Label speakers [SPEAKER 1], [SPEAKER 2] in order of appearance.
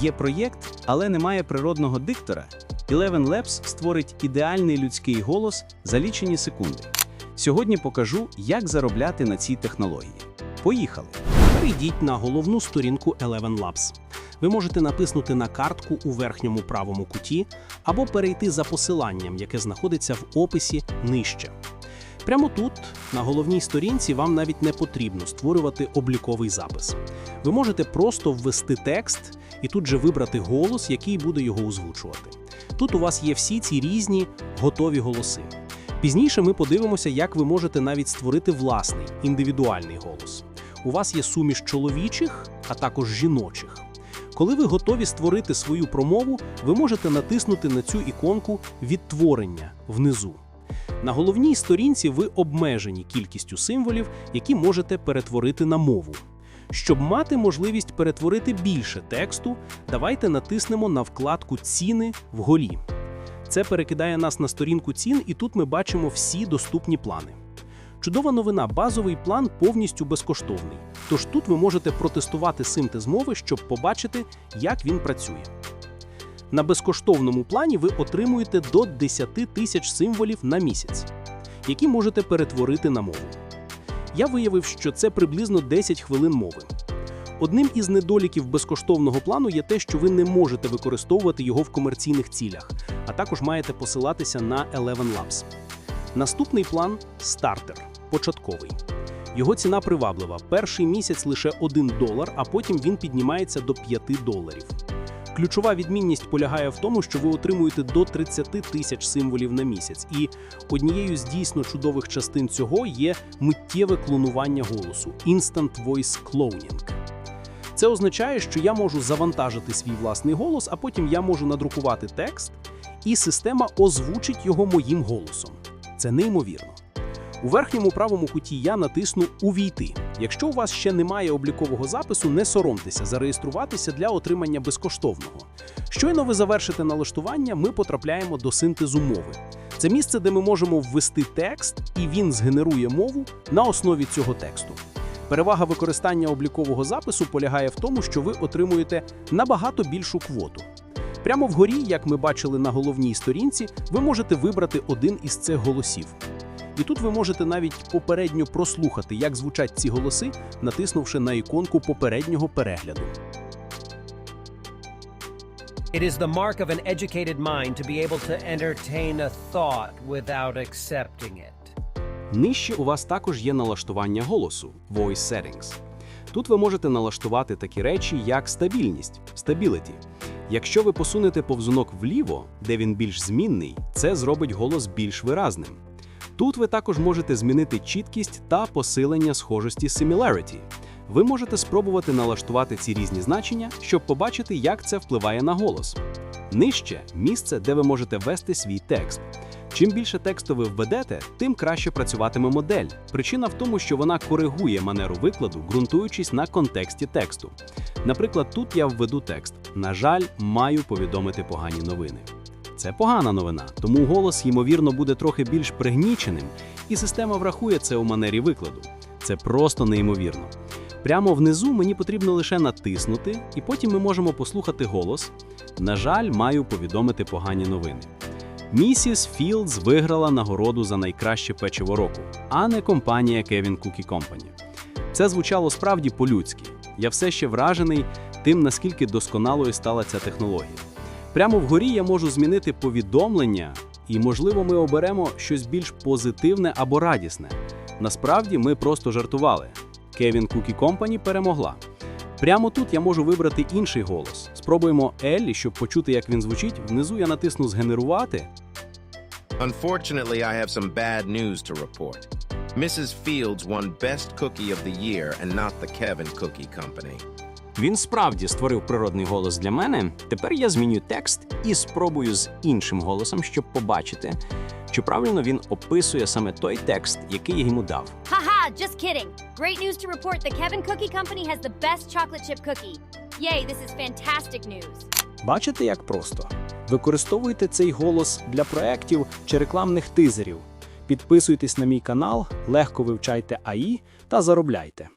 [SPEAKER 1] Є проєкт, але немає природного диктора. Eleven Labs створить ідеальний людський голос за лічені секунди. Сьогодні покажу, як заробляти на цій технології. Поїхали!
[SPEAKER 2] Перейдіть на головну сторінку Eleven Labs. Ви можете натиснути на картку у верхньому правому куті або перейти за посиланням, яке знаходиться в описі нижче. Прямо тут, на головній сторінці, вам навіть не потрібно створювати обліковий запис. Ви можете просто ввести текст і тут же вибрати голос, який буде його озвучувати. Тут у вас є всі ці різні готові голоси. Пізніше ми подивимося, як ви можете навіть створити власний індивідуальний голос. У вас є суміш чоловічих, а також жіночих. Коли ви готові створити свою промову, ви можете натиснути на цю іконку відтворення внизу. На головній сторінці ви обмежені кількістю символів, які можете перетворити на мову. Щоб мати можливість перетворити більше тексту, давайте натиснемо на вкладку Ціни вгорі. Це перекидає нас на сторінку цін, і тут ми бачимо всі доступні плани. Чудова новина, базовий план повністю безкоштовний. Тож тут ви можете протестувати синтез мови, щоб побачити, як він працює. На безкоштовному плані ви отримуєте до 10 тисяч символів на місяць, які можете перетворити на мову. Я виявив, що це приблизно 10 хвилин мови. Одним із недоліків безкоштовного плану є те, що ви не можете використовувати його в комерційних цілях, а також маєте посилатися на Eleven Labs. Наступний план стартер початковий. Його ціна приваблива. Перший місяць лише 1 долар, а потім він піднімається до 5 доларів. Ключова відмінність полягає в тому, що ви отримуєте до 30 тисяч символів на місяць, і однією з дійсно чудових частин цього є миттєве клонування голосу Instant Voice Cloning. Це означає, що я можу завантажити свій власний голос, а потім я можу надрукувати текст, і система озвучить його моїм голосом. Це неймовірно. У верхньому правому куті я натисну Увійти. Якщо у вас ще немає облікового запису, не соромтеся зареєструватися для отримання безкоштовного. Щойно ви завершите налаштування, ми потрапляємо до синтезу мови. Це місце, де ми можемо ввести текст, і він згенерує мову на основі цього тексту. Перевага використання облікового запису полягає в тому, що ви отримуєте набагато більшу квоту. Прямо вгорі, як ми бачили на головній сторінці, ви можете вибрати один із цих голосів. І тут ви можете навіть попередньо прослухати, як звучать ці голоси, натиснувши на іконку попереднього перегляду.
[SPEAKER 3] It is the mark of an educated mind to be able to entertain a thought without accepting it.
[SPEAKER 1] Нижче у вас також є налаштування голосу Voice Settings. Тут ви можете налаштувати такі речі, як стабільність Stability. Якщо ви посунете повзунок вліво, де він більш змінний, це зробить голос більш виразним. Тут ви також можете змінити чіткість та посилення схожості Similarity. Ви можете спробувати налаштувати ці різні значення, щоб побачити, як це впливає на голос. Нижче місце, де ви можете ввести свій текст. Чим більше тексту ви введете, тим краще працюватиме модель. Причина в тому, що вона коригує манеру викладу, ґрунтуючись на контексті тексту. Наприклад, тут я введу текст: на жаль, маю повідомити погані новини. Це погана новина, тому голос, ймовірно, буде трохи більш пригніченим, і система врахує це у манері викладу. Це просто неймовірно. Прямо внизу мені потрібно лише натиснути, і потім ми можемо послухати голос. На жаль, маю повідомити погані новини. Місіс Філдс виграла нагороду за найкраще печиво року, а не компанія Kevin Cookie Company. Це звучало справді по-людськи. Я все ще вражений тим, наскільки досконалою стала ця технологія. Прямо вгорі я можу змінити повідомлення, і, можливо, ми оберемо щось більш позитивне або радісне. Насправді ми просто жартували. Kevin Cookie Company перемогла. Прямо тут я можу вибрати інший голос. Спробуємо Еллі, щоб почути, як він звучить. Внизу я натисну Згенерувати.
[SPEAKER 4] Unfortunately, I have some bad news to report. Mrs. Fields won Best Cookie of the Year and not the Kevin Cookie Company.
[SPEAKER 1] Він справді створив природний голос для мене. Тепер я зміню текст і спробую з іншим голосом, щоб побачити, чи правильно він описує саме той текст, який я йому дав.
[SPEAKER 5] Haha, just kidding. Great news to report the Kevin Cookie Company has the best chocolate chip cookie. Yay, this is fantastic news.
[SPEAKER 2] Бачите, як просто? Використовуйте цей голос для проєктів чи рекламних тизерів. Підписуйтесь на мій канал, легко вивчайте АІ та заробляйте.